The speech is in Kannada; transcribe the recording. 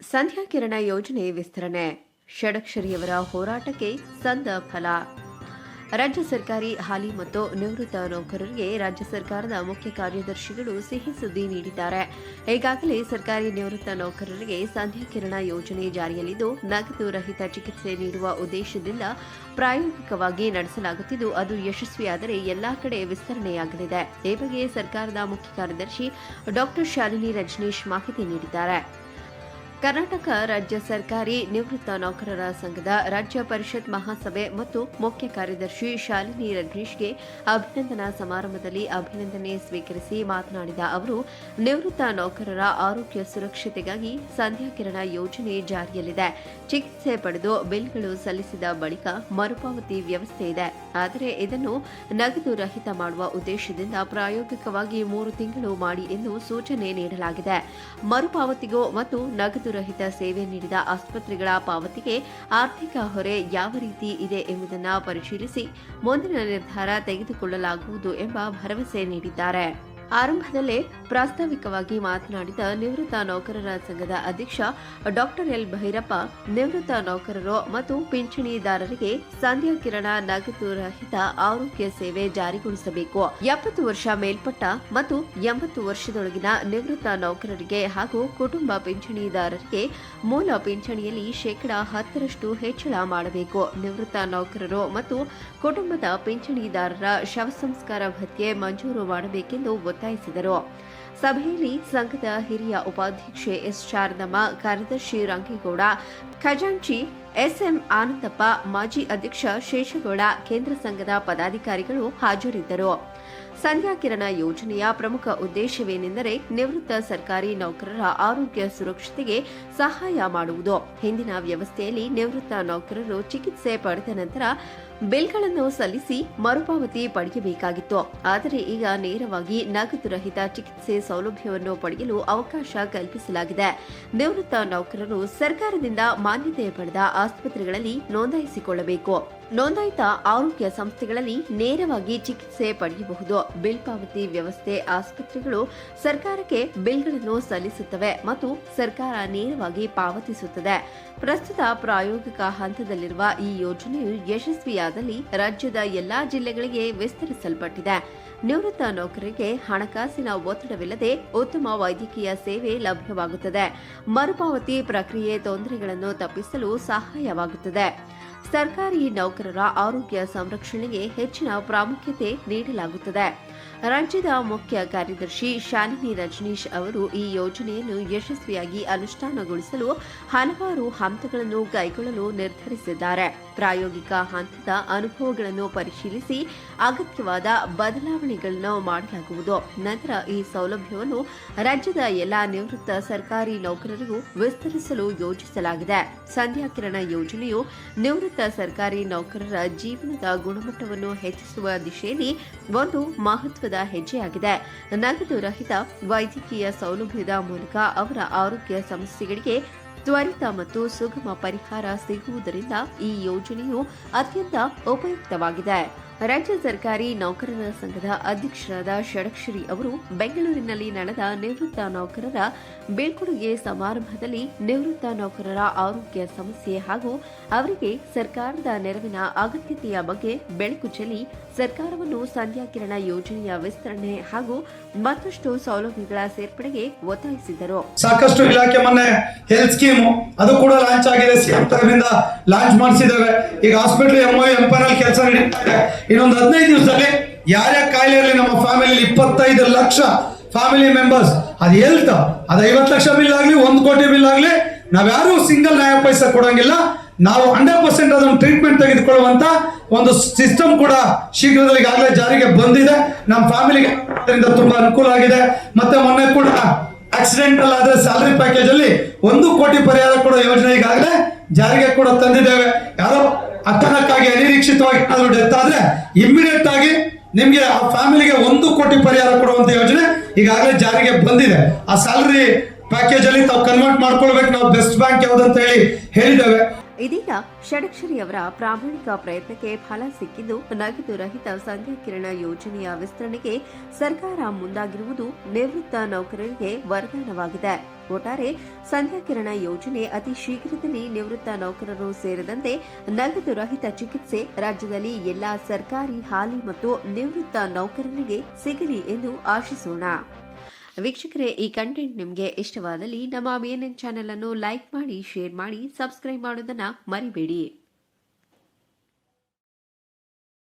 ಸಂಧ್ಯಾ ಕಿರಣ ಯೋಜನೆ ವಿಸ್ತರಣೆ. ಷಡಕ್ಷರಿಯವರ ಹೋರಾಟಕ್ಕೆ ಸಂದ ಫಲ. ರಾಜ್ಯ ಸರ್ಕಾರಿ ಹಾಲಿ ಮತ್ತು ನಿವೃತ್ತ ನೌಕರರಿಗೆ ರಾಜ್ಯ ಸರ್ಕಾರದ ಮುಖ್ಯ ಕಾರ್ಯದರ್ಶಿಗಳು ಸಿಹಿ ಸುದ್ದಿ ನೀಡಿದ್ದಾರೆ. ಈಗಾಗಲೇ ಸರ್ಕಾರಿ ನಿವೃತ್ತ ನೌಕರರಿಗೆ ಸಂಧ್ಯಾ ಕಿರಣ ಯೋಜನೆ ಜಾರಿಯಲ್ಲಿದ್ದು, ನಗದು ರಹಿತ ಚಿಕಿತ್ಸೆ ನೀಡುವ ಉದ್ದೇಶದಿಂದ ಪ್ರಾಯೋಗಿಕವಾಗಿ ನಡೆಸಲಾಗುತ್ತಿದ್ದು, ಅದು ಯಶಸ್ವಿಯಾದರೆ ಎಲ್ಲಾ ಕಡೆ ವಿಸ್ತರಣೆಯಾಗಲಿದೆ. ಈ ಬಗ್ಗೆ ಸರ್ಕಾರದ ಮುಖ್ಯ ಕಾರ್ಯದರ್ಶಿ ಡಾಕ್ಟರ್ ಶಾಲಿನಿ ರಜನೀಶ್ ಮಾಹಿತಿ ನೀಡಿದ್ದಾರೆ. ಕರ್ನಾಟಕ ರಾಜ್ಯ ಸರ್ಕಾರಿ ನಿವೃತ್ತ ನೌಕರರ ಸಂಘದ ರಾಜ್ಯ ಪರಿಷತ್ ಮಹಾಸಭೆ ಮತ್ತು ಮುಖ್ಯ ಕಾರ್ಯದರ್ಶಿ ಶಾಲಿನಿ ರಜನೀಶ್ಗೆ ಅಭಿನಂದನಾ ಸಮಾರಂಭದಲ್ಲಿ ಅಭಿನಂದನೆ ಸ್ವೀಕರಿಸಿ ಮಾತನಾಡಿದ ಅವರು, ನಿವೃತ್ತ ನೌಕರರ ಆರೋಗ್ಯ ಸುರಕ್ಷತೆಗಾಗಿ ಸಂಧ್ಯಾಕಿರಣ ಯೋಜನೆ ಜಾರಿಯಲ್ಲಿದೆ. ಚಿಕಿತ್ಸೆ ಪಡೆದು ಬಿಲ್ಗಳು ಸಲ್ಲಿಸಿದ ಬಳಿಕ ಮರುಪಾವತಿ ವ್ಯವಸ್ಥೆ ಇದೆ. ಆದರೆ ಇದನ್ನು ನಗದು ರಹಿತ ಮಾಡುವ ಉದ್ದೇಶದಿಂದ ಪ್ರಾಯೋಗಿಕವಾಗಿ ಮೂರು ತಿಂಗಳು ಮಾಡಿ ಎಂದು ಸೂಚನೆ ನೀಡಲಾಗಿದೆ. ಮರುಪಾವತಿಗೂ ಮತ್ತು ನಗದು ರಹಿತ ಸೇವೆ ನೀಡಿದ ಆಸ್ಪತ್ರೆಗಳ ಪಾವತಿಗೆ ಆರ್ಥಿಕ ಹೊರೆ ಯಾವ ರೀತಿ ಇದೆ ಎಂಬುದನ್ನು ಪರಿಶೀಲಿಸಿ ಮುಂದಿನ ನಿರ್ಧಾರ ತೆಗೆದುಕೊಳ್ಳಲಾಗುವುದು ಎಂಬ ಭರವಸೆ ನೀಡಿದ್ದಾರೆ. ಆರಂಭದಲ್ಲೇ ಪ್ರಾಸ್ತಾವಿಕವಾಗಿ ಮಾತನಾಡಿದ ನಿವೃತ್ತ ನೌಕರರ ಸಂಘದ ಅಧ್ಯಕ್ಷ ಡಾಕ್ಟರ್ ಎಲ್ ಭೈರಪ್ಪ, ನಿವೃತ್ತ ನೌಕರರು ಮತ್ತು ಪಿಂಚಣಿದಾರರಿಗೆ ಸಂಧ್ಯಾ ಕಿರಣ, ನಗದು ರಹಿತ ಆರೋಗ್ಯ ಸೇವೆ ಜಾರಿಗೊಳಿಸಬೇಕು. ಎಪ್ಪತ್ತು ವರ್ಷ ಮೇಲ್ಪಟ್ಟ ಮತ್ತು ಎಂಬತ್ತು ವರ್ಷದೊಳಗಿನ ನಿವೃತ್ತ ನೌಕರರಿಗೆ ಹಾಗೂ ಕುಟುಂಬ ಪಿಂಚಣಿದಾರರಿಗೆ ಮೂಲ ಪಿಂಚಣಿಯಲ್ಲಿ ಶೇಕಡಾ ಹತ್ತರಷ್ಟು ಹೆಚ್ಚಳ ಮಾಡಬೇಕು. ನಿವೃತ್ತ ನೌಕರರು ಮತ್ತು ಕುಟುಂಬದ ಪಿಂಚಣಿದಾರರ ಶವ ಸಂಸ್ಕಾರ ಭತ್ಯೆ ಮಂಜೂರು ಮಾಡಬೇಕೆಂದು ಒತ್ತಾಯಿಸಿದರು. ಸಭೆಯಲ್ಲಿ ಸಂಘದ ಹಿರಿಯ ಉಪಾಧ್ಯಕ್ಷೆ ಎಸ್. ಶಾರದಮ್ಮ, ಕಾರ್ಯದರ್ಶಿ ರಂಗೇಗೌಡ, ಖಜಾಂಚಿ ಎಸ್ಎಂ ಆನಂದಪ್ಪ, ಮಾಜಿ ಅಧ್ಯಕ್ಷ ಶೇಷಗೌಡ, ಕೇಂದ್ರ ಸಂಘದ ಪದಾಧಿಕಾರಿಗಳು ಹಾಜರಿದ್ದರು. ಸಂಧ್ಯಾ ಕಿರಣ ಯೋಜನೆಯ ಪ್ರಮುಖ ಉದ್ದೇಶವೇನೆಂದರೆ ನಿವೃತ್ತ ಸರ್ಕಾರಿ ನೌಕರರ ಆರೋಗ್ಯ ಸುರಕ್ಷತೆಗೆ ಸಹಾಯ ಮಾಡುವುದು. ಹಿಂದಿನ ವ್ಯವಸ್ಥೆಯಲ್ಲಿ ನಿವೃತ್ತ ನೌಕರರು ಚಿಕಿತ್ಸೆ ಪಡೆದ ನಂತರ ಬಿಲ್ಗಳನ್ನು ಸಲ್ಲಿಸಿ ಮರುಪಾವತಿ ಪಡೆಯಬೇಕಾಗಿತ್ತು. ಆದರೆ ಈಗ ನೇರವಾಗಿ ನಗದು ರಹಿತ ಚಿಕಿತ್ಸೆ ಸೌಲಭ್ಯವನ್ನು ಪಡೆಯಲು ಅವಕಾಶ ಕಲ್ಪಿಸಲಾಗಿದೆ. ನಿವೃತ್ತ ನೌಕರರು ಸರ್ಕಾರದಿಂದ ಮಾನ್ಯತೆ ಪಡೆದ ಆಸ್ಪತ್ರೆಗಳಲ್ಲಿ ನೋಂದಾಯಿಸಿಕೊಳ್ಳಬೇಕು. ನೋಂದಾಯಿತ ಆರೋಗ್ಯ ಸಂಸ್ಥೆಗಳಲ್ಲಿ ನೇರವಾಗಿ ಚಿಕಿತ್ಸೆ ಪಡೆಯಬಹುದು. ಬಿಲ್ ಪಾವತಿ ವ್ಯವಸ್ಥೆ ಆಸ್ಪತ್ರೆಗಳು ಸರ್ಕಾರಕ್ಕೆ ಬಿಲ್ಗಳನ್ನು ಸಲ್ಲಿಸುತ್ತವೆ ಮತ್ತು ಸರ್ಕಾರ ನೇರವಾಗಿ ಪಾವತಿಸುತ್ತದೆ. ಪ್ರಸ್ತುತ ಪ್ರಾಯೋಗಿಕ ಹಂತದಲ್ಲಿರುವ ಈ ಯೋಜನೆಯು ಯಶಸ್ವಿಯಾದಲ್ಲಿ ರಾಜ್ಯದ ಎಲ್ಲಾ ಜಿಲ್ಲೆಗಳಿಗೆ ವಿಸ್ತರಿಸಲ್ಪಟ್ಟಿದೆ. ನಿವೃತ್ತ ನೌಕರರಿಗೆ ಹಣಕಾಸಿನ ಒತ್ತಡವಿಲ್ಲದೆ ಉತ್ತಮ ವೈದ್ಯಕೀಯ ಸೇವೆ ಲಭ್ಯವಾಗುತ್ತದೆ. ಮರುಪಾವತಿ ಪ್ರಕ್ರಿಯೆ ತೊಂದರೆಗಳನ್ನು ತಪ್ಪಿಸಲು ಸಹಾಯವಾಗುತ್ತದೆ. ಸರ್ಕಾರಿ ನೌಕರರ ಆರೋಗ್ಯ ಸಂರಕ್ಷಣೆಗೆ ಹೆಚ್ಚಿನ ಪ್ರಾಮುಖ್ಯತೆ ನೀಡಲಾಗುತ್ತದೆ. ರಾಜ್ಯದ ಮುಖ್ಯ ಕಾರ್ಯದರ್ಶಿ ಶಾಲಿನಿ ರಜನೀಶ್ ಅವರು ಈ ಯೋಜನೆಯನ್ನು ಯಶಸ್ವಿಯಾಗಿ ಅನುಷ್ಠಾನಗೊಳಿಸಲು ಹಲವಾರು ಹಂತಗಳನ್ನು ಕೈಗೊಳ್ಳಲು ನಿರ್ಧರಿಸಿದ್ದಾರೆ. ಪ್ರಾಯೋಗಿಕ ಹಂತದ ಅನುಭವಗಳನ್ನು ಪರಿಶೀಲಿಸಿ ಅಗತ್ಯವಾದ ಬದಲಾವಣೆಗಳನ್ನು ಮಾಡಲಾಗುವುದು. ನಂತರ ಈ ಸೌಲಭ್ಯವನ್ನು ರಾಜ್ಯದ ಎಲ್ಲಾ ನಿವೃತ್ತ ಸರ್ಕಾರಿ ನೌಕರರಿಗೂ ವಿಸ್ತರಿಸಲು ಯೋಜಿಸಲಾಗಿದೆ. ಸಂಧ್ಯಾ ಕಿರಣ ಯೋಜನೆಯು ನಿವೃತ್ತ ಸರ್ಕಾರಿ ನೌಕರರ ಜೀವನದ ಗುಣಮಟ್ಟವನ್ನು ಹೆಚ್ಚಿಸುವ ದಿಶೆಯಲ್ಲಿ ಒಂದು ಮಹತ್ವದ ಹೆಜ್ಜೆಯಾಗಿದೆ. ನಗದು ರಹಿತ ವೈದ್ಯಕೀಯ ಸೌಲಭ್ಯದ ಮೂಲಕ ಅವರ ಆರೋಗ್ಯ ಸಮಸ್ಯೆಗಳಿಗೆ ತ್ವರಿತ ಮತ್ತು ಸುಗಮ ಪರಿಹಾರ ಸಿಗುವುದರಿಂದ ಈ ಯೋಜನೆಯು ಅತ್ಯಂತ ಉಪಯುಕ್ತವಾಗಿದೆ. ರಾಜ್ಯ ಸರ್ಕಾರಿ ನೌಕರರ ಸಂಘದ ಅಧ್ಯಕ್ಷರಾದ ಷಡಕ್ಷರಿ ಅವರು ಬೆಂಗಳೂರಿನಲ್ಲಿ ನಡೆದ ನಿವೃತ್ತ ನೌಕರರ ಬೀಳ್ಕೊಡುಗೆ ಸಮಾರಂಭದಲ್ಲಿ ನಿವೃತ್ತ ನೌಕರರ ಆರೋಗ್ಯ ಸಮಸ್ಯೆ ಹಾಗೂ ಅವರಿಗೆ ಸರ್ಕಾರದ ನೆರವಿನ ಅಗತ್ಯತೆಯ ಬಗ್ಗೆ ಬೆಳಕು ಚೆಲ್ಲಿ ಸರ್ಕಾರವನ್ನು ಸಂಧ್ಯಾಕಿರಣ ಯೋಜನೆಯ ವಿಸ್ತರಣೆ ಹಾಗೂ ಮತ್ತಷ್ಟು ಸೌಲಭ್ಯಗಳ ಸೇರ್ಪಡೆಗೆ ಒತ್ತಾಯಿಸಿದರು. ಸಾಕಷ್ಟು ಇಲಾಖೆ ಮೊನ್ನೆ ಹೆಲ್ತ್ ಸ್ಕೀಮ್ ಅದು ಕೂಡ ಲಾಂಚ್ ಆಗಿದೆ. ಲಾಂಚ್ ಮಾಡಿಸಿದ್ದೇವೆ. ಈಗ ಹಾಸ್ಪಿಟಲ್ ಎಂಒ ಎಂಪೈರ್ ಕೆಲಸ ನಡೀತಾ ಇದೆ. ಇನ್ನೊಂದು ಹದಿನೈದು ದಿವಸದಲ್ಲಿ ಯಾರ್ಯಾರ ಕಾಯಿಲೆ ನಮ್ಮ ಫ್ಯಾಮಿಲಿ ಇಪ್ಪತ್ತೈದು ಲಕ್ಷ ಫ್ಯಾಮಿಲಿ ಮೆಂಬರ್ಸ್ ಅದು ಹೇಳ್ತ, ಅದು ಐವತ್ತು ಲಕ್ಷ ಬಿಲ್ ಆಗಲಿ, ಒಂದು ಕೋಟಿ ಬಿಲ್ ಆಗಲಿ, ನಾವ್ಯಾರು ಸಿಂಗಲ್ ನ್ಯಾಯ ಪೈಸೆ ಕೊಡೋಂಗಿಲ್ಲ. ನಾವು ಹಂಡ್ರೆಡ್ ಪರ್ಸೆಂಟ್ ಅದನ್ನು ಟ್ರೀಟ್ಮೆಂಟ್ ತೆಗೆದುಕೊಳ್ಳುವಂತ ಒಂದು ಸಿಸ್ಟಮ್ ಕೂಡ ಶೀಘ್ರದಲ್ಲಿ ಈಗಾಗಲೇ ಜಾರಿಗೆ ಬಂದಿದೆ. ನಮ್ಮ ಫ್ಯಾಮಿಲಿಗೆ ಅದರಿಂದ ತುಂಬಾ ಅನುಕೂಲ ಆಗಿದೆ. ಮತ್ತೆ ಮೊನ್ನೆ ಕೂಡ ಆಕ್ಸಿಡೆಂಟಲ್ ಆದ್ರೆ ಸ್ಯಾಲರಿ ಪ್ಯಾಕೇಜ್ ಅಲ್ಲಿ ಒಂದು ಕೋಟಿ ಪರಿಹಾರ ಕೊಡೋ ಯೋಜನೆ ಈಗಾಗಲೇ ಜಾರಿಗೆ ಕೂಡ ತಂದಿದ್ದೇವೆ. ಯಾರೋ ಅಚಾನಕ್ಕಾಗಿ ಅನಿರೀಕ್ಷಿತವಾಗಿ ಏನಾದರೂ ಡೆತ್ ಆದರೆ ಇಮ್ಮಿಡಿಯೇಟ್ ಆಗಿ ನಿಮಗೆ ಆ ಫ್ಯಾಮಿಲಿಗೆ ಒಂದು ಕೋಟಿ ಪರಿಹಾರ ಕೊಡುವಂತ ಯೋಜನೆ ಈಗಾಗಲೇ ಜಾರಿಗೆ ಬಂದಿದೆ. ಆ ಸ್ಯಾಲರಿ ಪ್ಯಾಕೇಜ್ ಅಲ್ಲಿ ತಾವು ಕನ್ವರ್ಟ್ ಮಾಡ್ಕೊಳ್ಬೇಕು. ನಾವು ಬೆಸ್ಟ್ ಬ್ಯಾಂಕ್ ಯಾವ್ದಂತ ಹೇಳಿ ಹೇಳಿದ್ದೇವೆ. ಇದೀಗ ಷಡಕ್ಷರಿ ಅವರ ಪ್ರಾಮಾಣಿಕ ಪ್ರಯತ್ನಕ್ಕೆ ಫಲ ಸಿಕ್ಕಿದ್ದು ನಗದು ರಹಿತ ಸಂಧ್ಯಾ ಕಿರಣ ಯೋಜನೆಯ ವಿಸ್ತರಣೆಗೆ ಸರ್ಕಾರ ಮುಂದಾಗಿರುವುದು ನಿವೃತ್ತ ನೌಕರರಿಗೆ ವರದಾನವಾಗಿದೆ. ಒಟ್ಟಾರೆ ಸಂಧ್ಯಾಕಿರಣ ಯೋಜನೆ ಅತಿ ಶೀಘ್ರದಲ್ಲಿ ನಿವೃತ್ತ ನೌಕರರು ಸೇರಿದಂತೆ ನಗದು ರಹಿತ ಚಿಕಿತ್ಸೆ ರಾಜ್ಯದಲ್ಲಿ ಎಲ್ಲಾ ಸರ್ಕಾರಿ ಹಾಲಿ ಮತ್ತು ನಿವೃತ್ತ ನೌಕರರಿಗೆ ಸಿಗಲಿ ಎಂದು ಆಶಿಸೋಣ. ವೀಕ್ಷಕರೇ, ಈ ಕಂಟೆಂಟ್ ನಿಮಗೆ ಇಷ್ಟವಾದಲ್ಲಿ ನಮ್ಮ ಮೇನ್ ಚಾನೆಲ್ ಅನ್ನು ಲೈಕ್ ಮಾಡಿ ಶೇರ್ ಮಾಡಿ ಸಬ್ಸ್ಕ್ರೈಬ್ ಮಾಡೋದನ್ನ ಮರಿಬೇಡಿ.